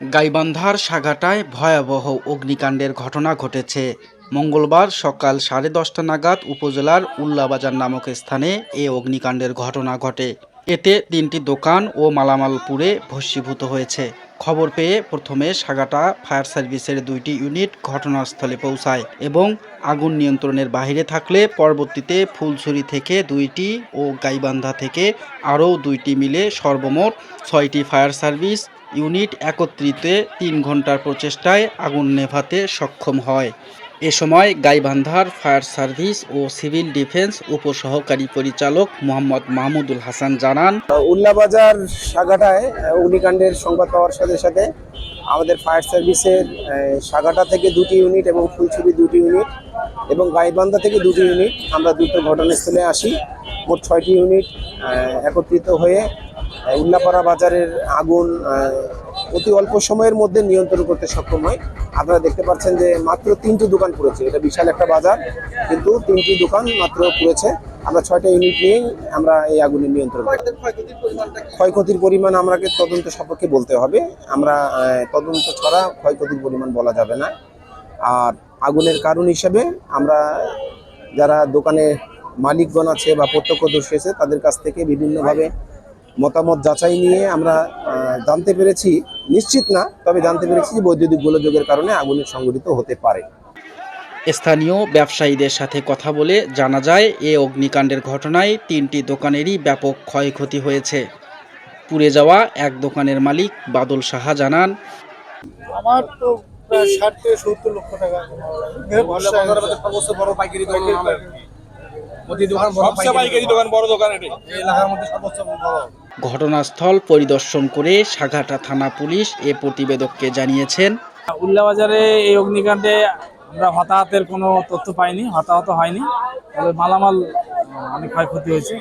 গাইবান্ধার সাগাটায় ভয়াবহ অগ্নিকাণ্ডের ঘটনা ঘটেছে। মঙ্গলবার সকাল সাড়ে দশটা নাগাদ উপজেলার উল্লাবাজার নামক স্থানে এ অগ্নিকাণ্ডের ঘটনা ঘটে। এতে তিনটি দোকান ও মালামাল পুড়ে ভস্মীভূত হয়েছে। খবর পেয়ে প্রথমে সাগাটা ফায়ার সার্ভিসের দুইটি ইউনিট ঘটনাস্থলে পৌঁছায় এবং আগুন নিয়ন্ত্রণের বাইরে থাকলে পরবর্তীতে ফুলছড়ি থেকে দুইটি ও গাইবান্ধা থেকে আরও দুইটি মিলে সর্বমোট ছয়টি ফায়ার সার্ভিস ইউনিট একত্রিত তিন ঘণ্টার প্রচেষ্টায় আগুন নেভাতে সক্ষম হয়। এ সময় গাইবান্ধার ফায়ার সার্ভিস ও সিভিল ডিফেন্স উপসহকারী পরিচালক মোহাম্মদ মাহমুদুল হাসান জানান, উল্লাবাজার সাগাটায় অগ্নিকাণ্ডের সংবাদ পাওয়ার সাথে সাথে আমাদের ফায়ার সার্ভিসের সাগাটা থেকে দুটি ইউনিট এবং ফুলছড়ি দুটি ইউনিট এবং গাইবান্ধা থেকে দুটি ইউনিট। আমরা দুটো ঘটনাস্থলে আসি। মোট ছয়টি ইউনিট একত্রিত হয়ে উল্লাপাড়া বাজারের আগুন অতি অল্প সময়ের মধ্যে নিয়ন্ত্রণ করতে সক্ষম হয়। আপনারা দেখতে পাচ্ছেন যে মাত্র তিনটি দোকান পুড়েছে। এটা বিশাল একটা বাজার, কিন্তু তিনটি দোকান মাত্র পুড়েছে। আমরা ছয়টা ইউনিট নিয়েই আমরা এই আগুনের নিয়ন্ত্রণ ক্ষয়ক্ষতির পরিমাণ আমাকে তদন্ত সাপেক্ষে বলতে হবে। আমরা তদন্ত ছাড়া ক্ষয়ক্ষতির পরিমাণ বলা যাবে না। আর আগুনের কারণ হিসেবে আমরা যারা দোকানে মালিকগণ আছে বা প্রত্যক্ষদর্শী আছে, তাদের কাছ থেকে বিভিন্নভাবে মতামত যাচাই নিয়ে আমরা জানতে পেরেছি নিশ্চিত না তবে জানতে পেরেছি যে বৈদ্যুতিক গোলযোগের কারণে আগুনের সংঘটিত হতে পারে। স্থানীয় ব্যবসায়ীদের সাথে কথা বলে জানা যায় এ অগ্নিকাণ্ডের ঘটনায় তিনটি দোকানেরই ব্যাপক ক্ষয়ক্ষতি হয়েছে। পুড়ে যাওয়া এক দোকানের মালিক বাদল সাহা জানান আমার তো প্রায় ষাট থেকে সত্তর লক্ষ টাকা। মুদি দোকান বড় পাইকারি দোকান। বড় দোকান এটা এলাকার মধ্যে সর্বোচ্চ বড় ঘটনাস্থল পরিদর্শন করে সাঘাটা থানা পুলিশ এ প্রতিবেদককে জানিয়েছেন। উল্লাবাজারে এই অগ্নিকাণ্ডে আমরা হতাহতের কোনো তথ্য পাইনি হতাহত হয়নি। তবে মালামাল অনেক ক্ষয়ক্ষতি হয়েছে।